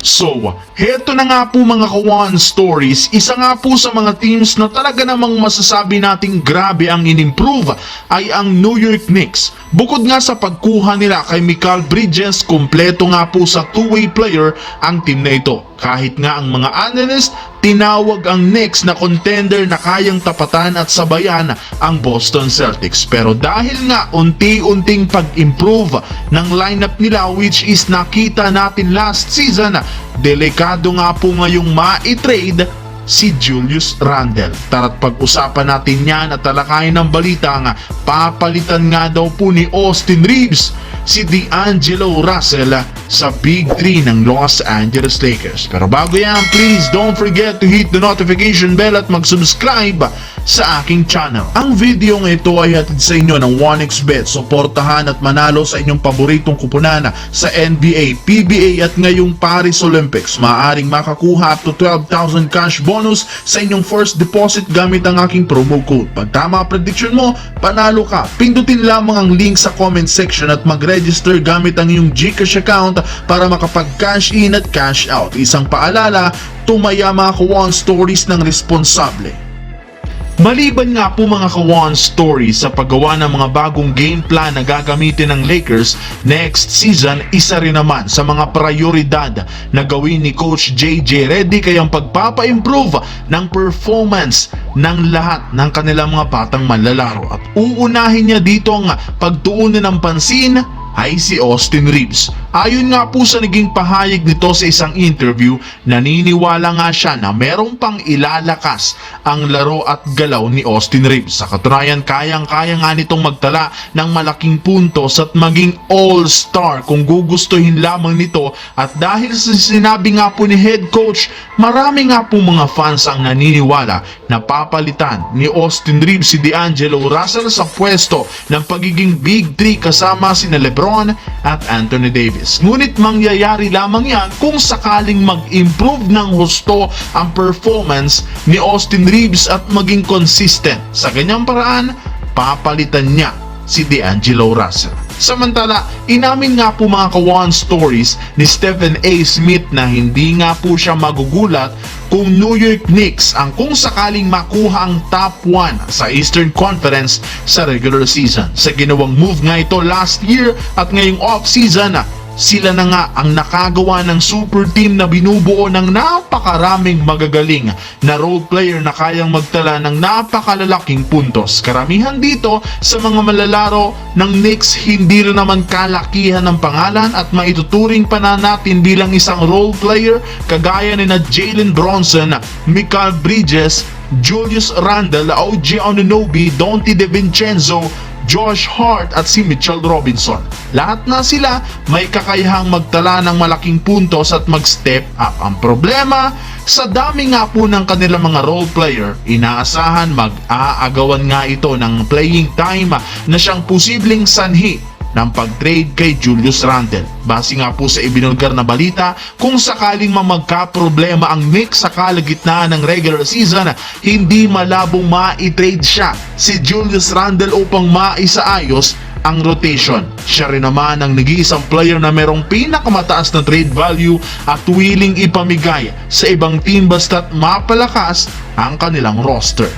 So, heto na nga po mga kawan stories, isa nga po sa mga teams na talaga namang masasabi nating grabe ang inimprove ay ang New York Knicks. Bukod nga sa pagkuha nila kay Michael Bridges, kumpleto nga po sa two-way player ang team na ito. Kahit nga ang mga analyst, tinawag ang Knicks na contender na kayang tapatan at sabayan ang Boston Celtics. Pero dahil nga unti-unting pag-improve ng lineup nila which is nakita natin last season, delikado nga po ngayong ma-trade si Julius Randle. Tara't pag-usapan natin yan at talakayin ng balita nga papalitan nga daw po ni Austin Reeves si D'Angelo Russell sa Big 3 ng Los Angeles Lakers. Pero bago yan, please don't forget to hit the notification bell at mag-subscribe sa aking channel. Ang video ng ito ay hatid sa inyo ng 1xBet. Suportahan at manalo sa inyong paboritong kupunan sa NBA, PBA at ngayong Paris Olympics. Maaaring makakuha up to 12,000 cash bonus sa inyong first deposit gamit ang aking promo code. Pag tama ang prediction mo, panalo ka. Pindutin lamang ang link sa comment section at mag-register gamit ang iyong GCash account para makapag-cash in at cash out. Isang paalala, tumaya mga kawan stories ng responsable. Maliban nga po mga kawan stories sa paggawa ng mga bagong game plan na gagamitin ng Lakers next season, isa rin naman sa mga prioridad na gawin ni Coach JJ Reddy kayang pagpapa-improve ng performance ng lahat ng kanilang mga batang manlalaro. At uunahin niya dito ang pagtuunan ng pansin ay si Austin Reeves. Ayon nga po sa naging pahayag nito sa isang interview, naniniwala nga siya na merong pang ilalakas ang laro at galaw ni Austin Reeves. Sa katunayan, kayang-kaya nga nitong magtala ng malaking puntos at maging all-star kung gugustuhin lamang nito at dahil sa sinabi nga po ni head coach, marami nga po mga fans ang naniniwala na papalitan ni Austin Reeves si D'Angelo Russell sa pwesto ng pagiging Big 3 kasama si Lebron at Anthony Davis. Ngunit mangyayari lamang yan kung sakaling mag-improve ng husto ang performance ni Austin Reeves at maging consistent. Sa ganyang paraan, papalitan niya si D'Angelo Russell. Samantala, inamin nga po mga kawan stories ni Stephen A. Smith na hindi nga po siya magugulat kung New York Knicks ang kung sakaling makuha ang top 1 sa Eastern Conference sa regular season. Sa ginawang move nga ito last year at ngayong off-season, sila na nga ang nakagawa ng super team na binubuo ng napakaraming magagaling na role player na kayang magtala ng napakalalaking puntos. Karamihan dito sa mga malalaro ng Knicks hindi rin naman kalakihan ng pangalan at maituturing pa na natin bilang isang role player kagaya ni na Jalen Bronson, Michael Bridges, Julius Randle, OG Anunoby, Dante DiVincenzo, Josh Hart at si Mitchell Robinson. Lahat na sila may kakayahang magtala ng malaking puntos at mag-step up. Ang problema, sa dami nga po ng kanilang mga role player, inaasahan mag-aagawan nga ito ng playing time na siyang posibleng sanhi ng pag-trade kay Julius Randle. Base nga po sa ibinulgar na balita, kung sakaling mamagka-problema ang Knicks sa kalagitnaan ng regular season, hindi malabong ma-trade siya si Julius Randle upang maisaayos ang rotation. Siya rin naman ang nag-iisang player na merong pinakamataas na trade value at willing ipamigay sa ibang team basta't mapalakas ang kanilang roster.